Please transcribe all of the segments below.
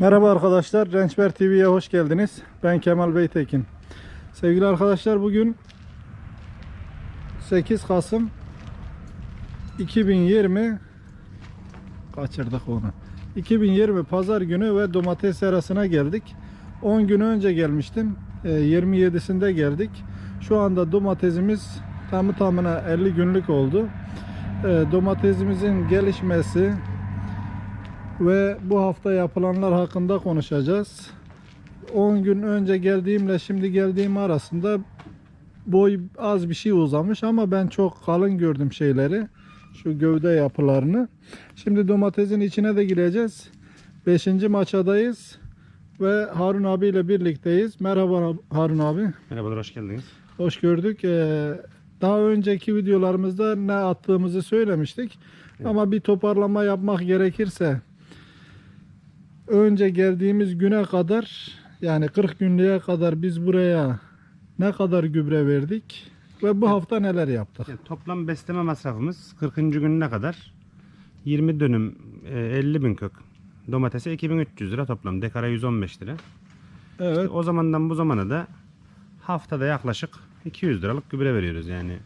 Merhaba arkadaşlar, Rençber TV'ye hoş geldiniz. Ben Kemal Beytekin. Sevgili arkadaşlar bugün 8 Kasım 2020 kaçırdık onu. 2020 pazar günü ve domates serasına geldik. 10 gün önce gelmiştim. Ee, 27'sinde geldik. Şu anda domatesimiz tamı tamına 50 günlük oldu. Ee, Domatesimizin gelişmesi, ve bu hafta yapılanlar hakkında konuşacağız. 10 gün önce geldiğimle şimdi geldiğim arasında boy az bir şey uzamış ama ben çok kalın gördüm şeyleri. Şu gövde yapılarını. Şimdi domatesin içine de gireceğiz. 5. maçadayız ve Harun abiyle birlikteyiz. Merhaba Harun abi. Merhabalar, hoş geldiniz. Hoş gördük. Ee, Daha önceki videolarımızda ne attığımızı söylemiştik. Evet. Ama bir toparlama yapmak gerekirse önce geldiğimiz güne kadar yani 40 günlüğe kadar biz buraya ne kadar gübre verdik ve bu hafta neler yaptık? Yani toplam besleme masrafımız 40. gününe kadar 20 dönüm e, 50 bin kök. Domatese 2300 lira toplam. Dekara 115 lira. Evet. O zamandan bu zamana da haftada yaklaşık 200 liralık gübre veriyoruz yani.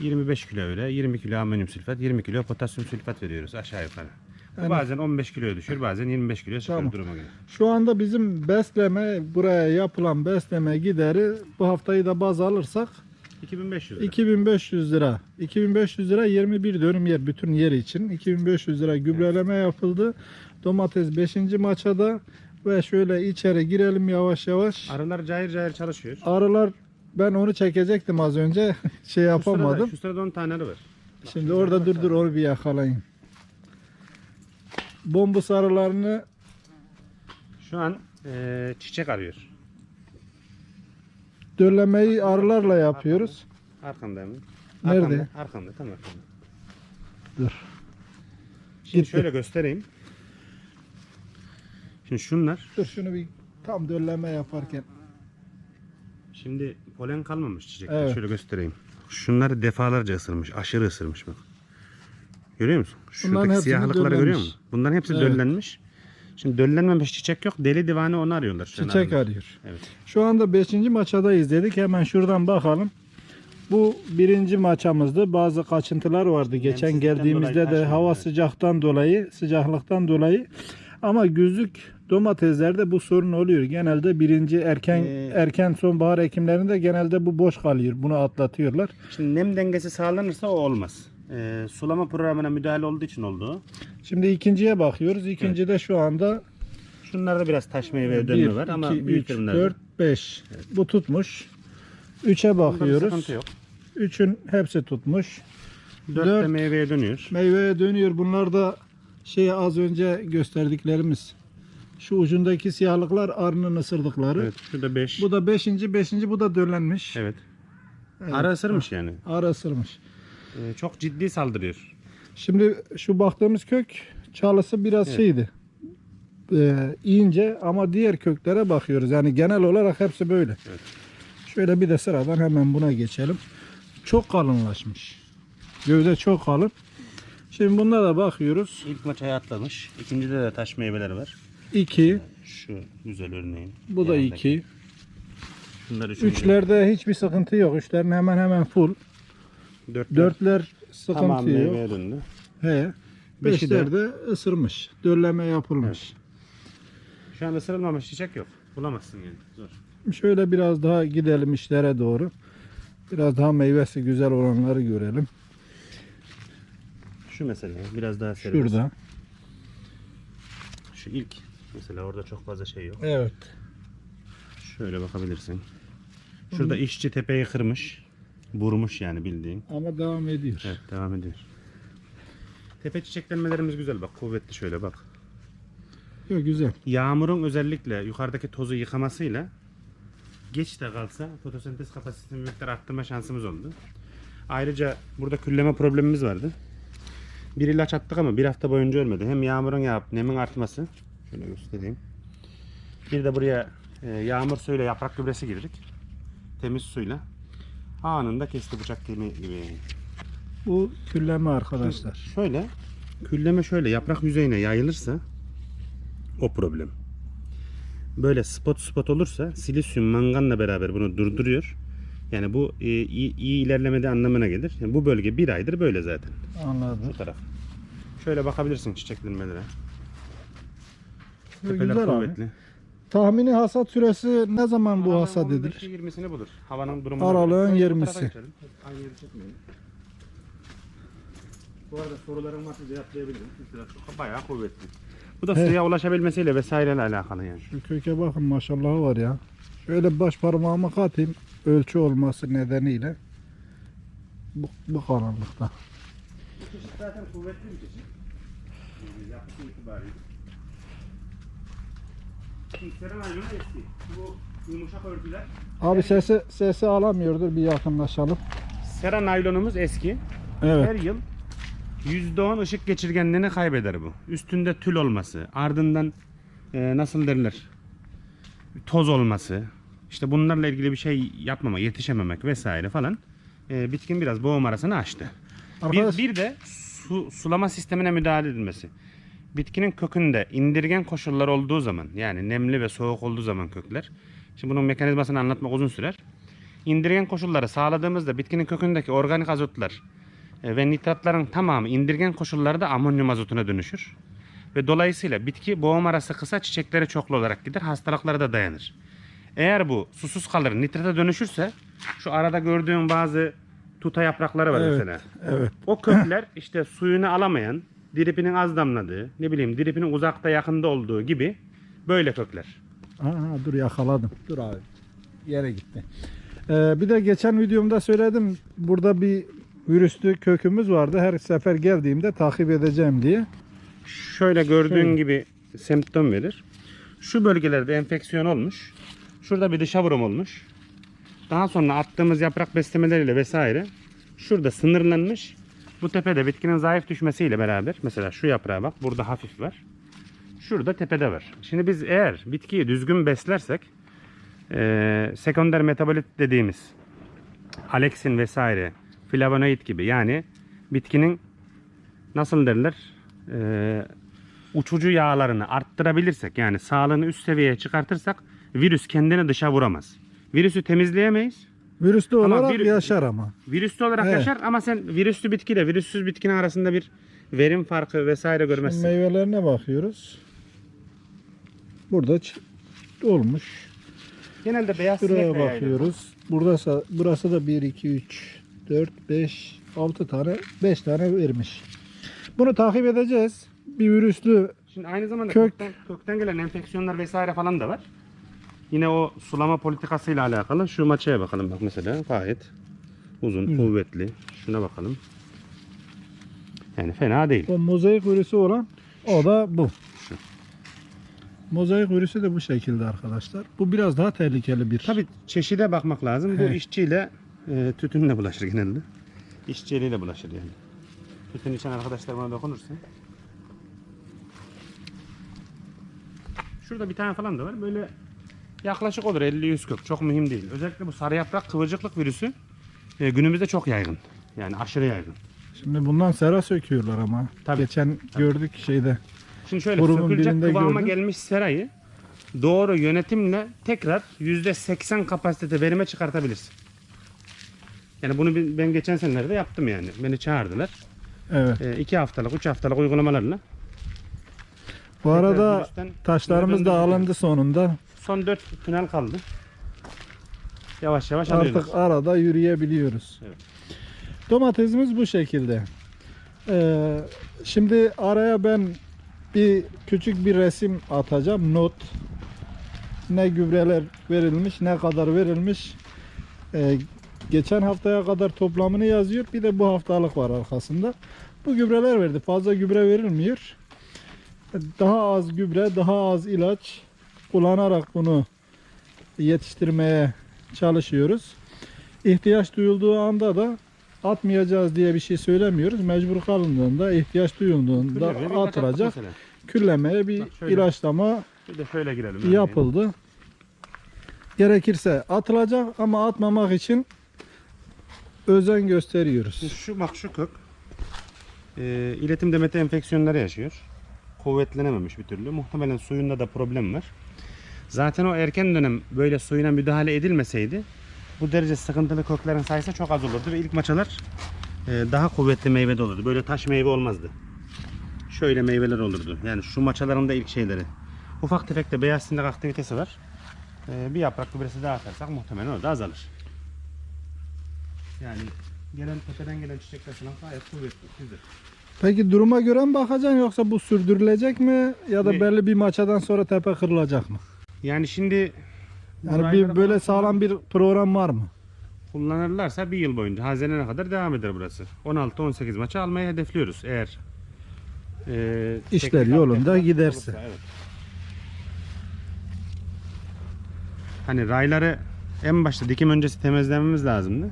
25 kilo öyle, 20 kilo amonyum sülfat, 20 kilo potasyum sülfat veriyoruz aşağı yukarı. Yani- bazen 15 kiloya düşüyor, bazen 25 kiloya çıkıyor Tamam. duruma göre. Şu anda bizim besleme buraya yapılan besleme gideri bu haftayı da baz alırsak 2500 lira. 2500 lira. 2500 lira 21 dönüm yer bütün yer için. 2500 lira gübreleme yapıldı. Domates 5. maçada ve şöyle içeri girelim yavaş yavaş. Arılar cayır cayır çalışıyor. Arılar ben onu çekecektim az önce. Şey Şu sırada, yapamadım. şu sırada 10 tane arı var. Şimdi orada dur dur onu bir yakalayın. Bombus arılarını Şu an e, çiçek arıyor. döllemeyi arılarla yapıyoruz. Arkandayım. Nerede? Arkanda, arkanda tam arkanda. Dur. Şimdi Gitti. şöyle göstereyim. Şimdi şunlar, Dur şunu bir tam dölleme yaparken. şimdi polen kalmamış çiçekler. Evet. Şöyle göstereyim. Şunları defalarca ısırmış, aşırı ısırmış bak. Görüyor musun? Şuradaki hepsini siyahlıkları görüyor döllenmiş. musun? Bunların hepsi Evet. döllenmiş. Şimdi döllenmemiş çiçek yok. Deli divane onu arıyorlar. şu an Çiçek arıyor. Evet. Şu anda 5. maçadayız dedik. Hemen şuradan bakalım. Bu birinci maçamızdı. Bazı kaçıntılar vardı. Geçen Nemsizlikten geldiğimizde de hava evet. sıcaktan dolayı, sıcaklıktan dolayı. Ama güzlük domateslerde bu sorun oluyor. Genelde birinci erken Ee, erken sonbahar ekimlerinde genelde bu boş kalıyor. Bunu atlatıyorlar. Şimdi nem dengesi sağlanırsa o olmaz. Ee, sulama programına müdahale olduğu için oldu. Şimdi ikinciye bakıyoruz. İkincide şu anda Şunlarda biraz taşmaya ve dönme 1, var ama 2, 3, büyüklerimlerde. 4, 5. Bu tutmuş. 3'e Bunlarda bakıyoruz. sıkıntı yok. 3'ün hepsi tutmuş. 4 Dört. de meyveye dönüyor. Meyveye dönüyor. Bunlar da şey az önce gösterdiklerimiz. Şu ucundaki siyahlıklar arının ısırdıkları. Evet, şurada 5. Bu da 5. 5. bu da döllenmiş. Evet. Evet. Ara ısırmış yani. Arı ısırmış. Ee, çok ciddi saldırıyor. Şimdi şu baktığımız kök çalısı biraz Evet. şeydi. Ee, ince ama diğer köklere bakıyoruz. Yani genel olarak hepsi böyle. Evet. Şöyle bir de sıradan hemen buna geçelim. Çok kalınlaşmış. Gövde çok kalın. Şimdi bunda da bakıyoruz. İlk maç atlamış. İkincide de taş meyveler var. 2, Şu güzel örneğin. bu da Yanındaki. 2. Şunlar üçüncü. Üçlerde hiçbir sıkıntı yok. Üçlerin hemen hemen full. Dörtler. Dörtler tamam yok. döndü. He. Beşi de- Beşler de ısırmış. Dölleme yapılmış. Şu anda ısırılmamış çiçek yok. Bulamazsın yani. Zor. Şöyle biraz daha gidelim işlere doğru. Biraz daha meyvesi güzel olanları görelim. Şu mesela biraz daha serbest. Şurada. Şu ilk. Mesela orada çok fazla şey yok. Evet. Şöyle bakabilirsin. Şurada işçi tepeyi kırmış. Vurmuş yani bildiğin. Ama devam ediyor. Evet devam ediyor. Tepe çiçeklenmelerimiz güzel bak kuvvetli şöyle bak. Yok güzel. Yağmurun özellikle yukarıdaki tozu yıkamasıyla geç de kalsa fotosentez kapasitesini bir miktar arttırma şansımız oldu. Ayrıca burada külleme problemimiz vardı. Bir ilaç attık ama bir hafta boyunca ölmedi. Hem yağmurun yağıp nemin artması. Şöyle göstereyim. Bir de buraya e, yağmur suyuyla yaprak gübresi girdik. Temiz suyla. Anında kesti bıçak kemiği gibi. Bu külleme arkadaşlar. Şöyle külleme şöyle yaprak yüzeyine yayılırsa o problem. böyle spot spot olursa silisyum manganla beraber bunu durduruyor. Yani bu e, iyi, iyi ilerlemede anlamına gelir. Yani bu bölge bir aydır böyle zaten. Anladım. Bu taraf. Şöyle bakabilirsin çiçeklenmelere. Tepeler güzel abi. Tahmini hasat süresi ne zaman bu hasat edilir? 15'i 20'sini bulur. Havanın durumu. Aralığın bu tarafa 20'si. geçelim. Aynı yeri çekmeyelim. Bu arada soruların varsa cevaplayabilirim. Bayağı kuvvetli. Bu da suya ulaşabilmesiyle vesaireyle alakalı yani. Şu köke bakın maşallah var ya. Şöyle baş parmağıma katayım. Ölçü olması nedeniyle. Bu, bu karanlıkta. Çeşit zaten kuvvetli bir çeşit. Yani yapısı itibariyle. Seren ayrımı eski. Bu yumuşak örtüler. Abi sesi sesi alamıyordur bir yakınlaşalım. Sera naylonumuz eski. Her Evet. yıl %10 ışık geçirgenliğini kaybeder bu. Üstünde tül olması, ardından e, nasıl derler? Toz olması. işte bunlarla ilgili bir şey yapmama, yetişememek vesaire falan. E, bitkinin biraz boğum arasını açtı. Arkadaş Bir, bir de su, sulama sistemine müdahale edilmesi. Bitkinin kökünde indirgen koşullar olduğu zaman yani nemli ve soğuk olduğu zaman kökler. Şimdi bunun mekanizmasını anlatmak uzun sürer. İndirgen koşulları sağladığımızda bitkinin kökündeki organik azotlar e, ve nitratların tamamı indirgen koşullarda amonyum azotuna dönüşür. Ve dolayısıyla bitki boğum arası kısa çiçekleri çoklu olarak gider hastalıklara da dayanır. Eğer bu susuz kalır nitrata dönüşürse şu arada gördüğün bazı tuta yaprakları var Evet, mesela. evet. O kökler işte suyunu alamayan, diripinin az damladığı, ne bileyim diripinin uzakta yakında olduğu gibi böyle kökler. Aha, dur yakaladım. Dur abi. Yere gitti. Ee, bir de geçen videomda söyledim. Burada bir virüslü kökümüz vardı. Her sefer geldiğimde takip edeceğim diye. Şöyle gördüğün Şöyle. gibi semptom verir. Şu bölgelerde enfeksiyon olmuş. Şurada bir dışa vurum olmuş. Daha sonra attığımız yaprak beslemeleriyle vesaire şurada sınırlanmış. Bu tepede bitkinin zayıf düşmesiyle beraber mesela şu yaprağa bak burada hafif var. Şurada tepede var. Şimdi biz eğer bitkiyi düzgün beslersek eee sekonder metabolit dediğimiz aleksin vesaire flavonoid gibi yani bitkinin nasıl derler eee, uçucu yağlarını arttırabilirsek yani sağlığını üst seviyeye çıkartırsak virüs kendini dışa vuramaz. Virüsü temizleyemeyiz. Virüslü Ama olarak bir- yaşar ama. Virüslü olarak Evet. yaşar ama sen virüslü bitkiyle virüssüz bitkinin arasında bir verim farkı vesaire görmezsin. meyvelerine bakıyoruz. Burada ç- olmuş. Genelde beyaz Şuraya sinekle yayılır. bakıyoruz. Burası, burası da 1, 2, 3, 4, 5, 6 tane, 5 tane vermiş. Bunu takip edeceğiz. Bir virüslü Şimdi aynı zamanda Kök- kökten, kökten gelen enfeksiyonlar vesaire falan da var. Yine o sulama politikasıyla alakalı şu maçaya bakalım bak mesela gayet uzun, Güzel. kuvvetli. Şuna bakalım. Yani fena değil. o mozaik virüsü olan o da bu. Şu. Mozaik virüsü de bu şekilde arkadaşlar. Bu biraz daha tehlikeli bir. Tabi çeşide bakmak lazım. Bu He. işçiyle e, tütünle bulaşır genelde. İşçi eliyle bulaşır yani. Tütün içen arkadaşlar bana dokunursa. Şurada bir tane falan da var. Böyle yaklaşık olur 50-100 kök. Çok mühim değil. Özellikle bu sarı yaprak kıvırcıklık virüsü e, günümüzde çok yaygın. Yani aşırı yaygın. Şimdi bundan sera söküyorlar ama. Tabii. Geçen gördük şeyde. Şimdi şöyle Kurumun sökülecek kıvama gördüm. gelmiş serayı doğru yönetimle tekrar %80 kapasitede verime çıkartabilirsin. Yani bunu ben geçen senelerde yaptım yani. Beni çağırdılar. Evet. 2 haftalık, 3 haftalık uygulamalarla. Bu arada taşlarımız da alındı sonunda. Son 4 tünel kaldı. Yavaş yavaş alıyoruz. Artık arada yürüyebiliyoruz. Evet. Domatesimiz bu şekilde. Ee, şimdi araya ben bir küçük bir resim atacağım. Not. Ne gübreler verilmiş, ne kadar verilmiş. Ee, geçen haftaya kadar toplamını yazıyor. Bir de bu haftalık var arkasında. Bu gübreler verdi. Fazla gübre verilmiyor. Daha az gübre, daha az ilaç kullanarak bunu yetiştirmeye çalışıyoruz. İhtiyaç duyulduğu anda da atmayacağız diye bir şey söylemiyoruz. Mecbur kalındığında, ihtiyaç duyulduğunda Külleme bir ilaç attık atılacak. Küllemeye bir Bak şöyle. ilaçlama Bir de şöyle girelim. yapıldı. Gerekirse atılacak ama atmamak için özen gösteriyoruz. Şu bak şu kök e, iletim demeti enfeksiyonları yaşıyor. Kuvvetlenememiş bir türlü. Muhtemelen suyunda da problem var. Zaten o erken dönem böyle suyuna müdahale edilmeseydi bu derece sıkıntılı köklerin sayısı çok az olurdu ve ilk maçalar e, daha kuvvetli meyve de olurdu. Böyle taş meyve olmazdı. Şöyle meyveler olurdu. Yani şu maçaların da ilk şeyleri. Ufak tefek de beyaz sindik aktivitesi var. E, bir yaprak gübresi daha atarsak muhtemelen o da azalır. Yani gelen tepeden gelen çiçekler falan gayet kuvvetli. Güzel. Peki duruma göre mi bakacaksın yoksa bu sürdürülecek mi ya da Ne? belli bir maçadan sonra tepe kırılacak mı? Yani şimdi Yani bir böyle sağlam bir program var mı? kullanırlarsa bir yıl boyunca Haziran'a kadar devam eder burası. 16-18 maçı almayı hedefliyoruz eğer e, İşler yolunda giderse. olursa, evet. Hani rayları en başta dikim öncesi temizlememiz lazımdı.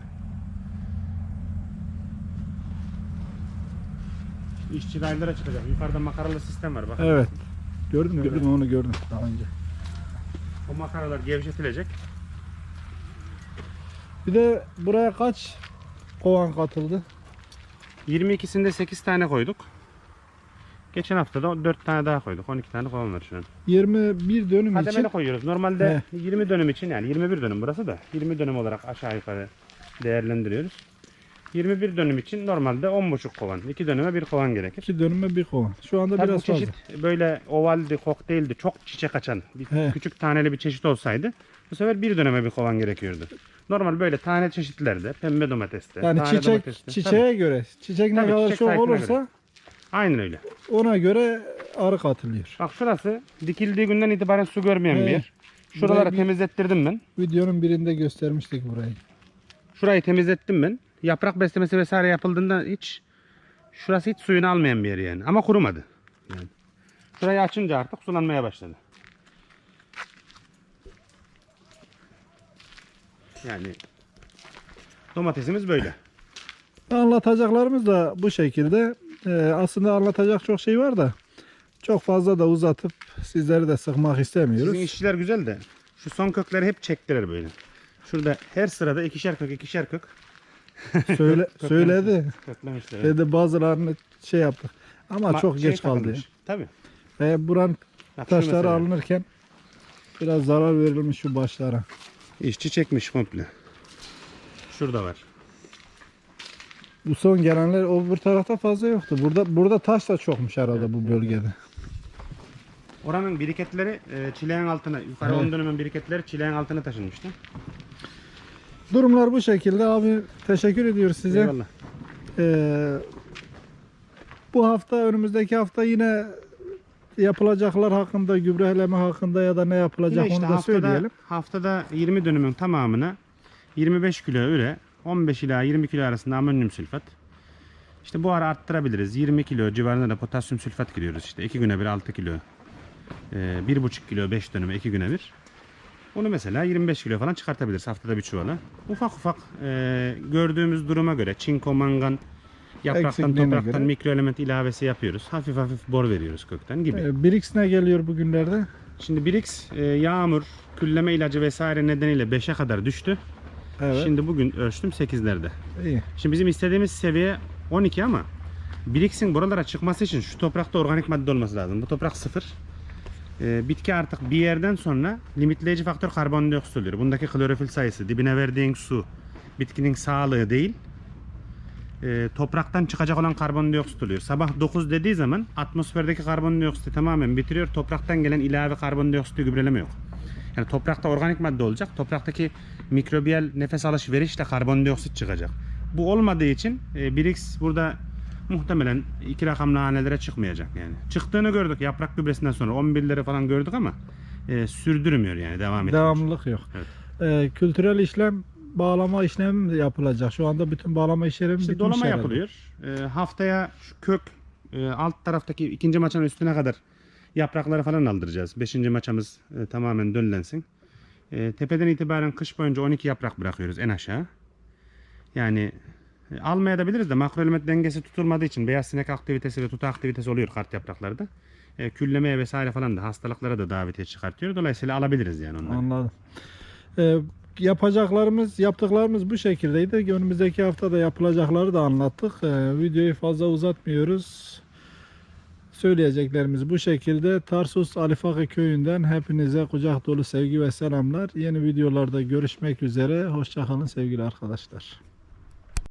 İşçi raylara çıkacak. Yukarıda makaralı sistem var. Bakın. Evet. Gördün mü? Şöyle. Gördüm onu gördüm daha önce. O makaralar gevşetilecek. Bir de buraya kaç kovan katıldı? 22'sinde 8 tane koyduk. Geçen hafta da 4 tane daha koyduk. 12 tane kovan var şu an. 21 dönüm Kademeli için koyuyoruz. Normalde 20 dönüm için yani 21 dönüm burası da 20 dönüm olarak aşağı yukarı değerlendiriyoruz. 21 dönüm için normalde 10,5 kovan. 2 dönüme 1 kovan gerekir. 2 dönüme bir kovan. Şu anda Tabii biraz fazla. çeşit böyle ovaldi, kokteyldi, çok çiçek açan bir He. küçük taneli bir çeşit olsaydı bu sefer bir döneme bir kovan gerekiyordu. Normal böyle tane çeşitlerde, pembe domateste, Yani tane çiçek domateste. çiçeğe Tabii, göre. Çiçek ne Tabii, kadar çiçek çok olursa göre. Aynen öyle. ona göre arı katılıyor. Bak şurası dikildiği günden itibaren su görmeyen He. bir yer. Şuraları bir- temizlettirdim ben. Videonun birinde göstermiştik burayı. Şurayı temizlettim ben. Yaprak beslemesi vesaire yapıldığında hiç şurası hiç suyunu almayan bir yer yani. Ama kurumadı. Yani. Şurayı açınca artık sulanmaya başladı. Yani domatesimiz böyle. Anlatacaklarımız da bu şekilde. Ee, aslında anlatacak çok şey var da çok fazla da uzatıp sizleri de sıkmak istemiyoruz. Sizin işçiler güzel de şu son kökleri hep çektiler böyle. Şurada her sırada ikişer kök ikişer kök Söyle, söyledi. köklemişler. evet. Dedi bazılarını şey yaptık. Ama Ma- çok şey geç kaldı. takılmış. Tabii. Ve buranın Bak şu taşları mesela. alınırken biraz zarar verilmiş şu başlara. İşçi çekmiş komple. Şurada var. Bu son gelenler o bir tarafta fazla yoktu. Burada burada taş da çokmuş herhalde bu bölgede. Oranın biriketleri e, çileğin altına, yukarı Evet. 10 dönümün biriketleri çileğin altına taşınmıştı. Durumlar bu şekilde abi. Teşekkür ediyoruz size. Eyvallah. Ee, bu hafta önümüzdeki hafta yine yapılacaklar hakkında gübreleme hakkında ya da ne yapılacak işte onu da haftada, söyleyelim. haftada 20 dönümün tamamına 25 kilo üre, 15 ila 20 kilo arasında amonyum sülfat. İşte bu ara arttırabiliriz. 20 kilo civarında da potasyum sülfat giriyoruz işte. 2 güne bir 6 kilo. Ee, 1,5 kilo 5 dönüme 2 güne bir. Onu mesela 25 kilo falan çıkartabiliriz haftada bir çuvala. Ufak ufak e, gördüğümüz duruma göre çinko, mangan, yapraktan, topraktan göre. mikro element ilavesi yapıyoruz. Hafif hafif bor veriyoruz kökten gibi. Ee, Brix ne geliyor bugünlerde? Şimdi Brix e, yağmur, külleme ilacı vesaire nedeniyle 5'e kadar düştü. Evet. Şimdi bugün ölçtüm 8'lerde. iyi. Şimdi bizim istediğimiz seviye 12 ama Brix'in buralara çıkması için şu toprakta organik madde olması lazım. Bu toprak sıfır. E, bitki artık bir yerden sonra limitleyici faktör karbondioksit oluyor. Bundaki klorofil sayısı, dibine verdiğin su, bitkinin sağlığı değil. e, topraktan çıkacak olan karbondioksit oluyor. Sabah 9 dediği zaman atmosferdeki karbondioksiti tamamen bitiriyor. Topraktan gelen ilave karbondioksiti gübreleme yok. Yani toprakta organik madde olacak. Topraktaki mikrobiyal nefes alış verişle karbondioksit çıkacak. Bu olmadığı için e, Brix burada muhtemelen iki rakamlı hanelere çıkmayacak yani. Çıktığını gördük yaprak gübresinden sonra 11'leri falan gördük ama e, sürdürmüyor yani devam ediyor. Devamlılık yok. Evet. Ee, kültürel işlem bağlama işlemi mi yapılacak? Şu anda bütün bağlama işlemi İşte bitmiş dolama herhalde. yapılıyor. E, haftaya şu kök e, alt taraftaki ikinci maçanın üstüne kadar yaprakları falan aldıracağız. Beşinci maçamız e, tamamen döllensin. E, tepeden itibaren kış boyunca 12 yaprak bırakıyoruz en aşağı. Yani e, almaya da biliriz de makroelement dengesi tutulmadığı için beyaz sinek aktivitesi ve tutu aktivitesi oluyor kart yapraklarda. E, küllemeye vesaire falan da hastalıklara da davetiye çıkartıyor. Dolayısıyla alabiliriz yani onları. Anladım. Ee, yapacaklarımız, yaptıklarımız bu şekildeydi. Önümüzdeki hafta da yapılacakları da anlattık. Ee, videoyu fazla uzatmıyoruz. Söyleyeceklerimiz bu şekilde. Tarsus Alifaka köyünden hepinize kucak dolu sevgi ve selamlar. Yeni videolarda görüşmek üzere. Hoşçakalın sevgili arkadaşlar.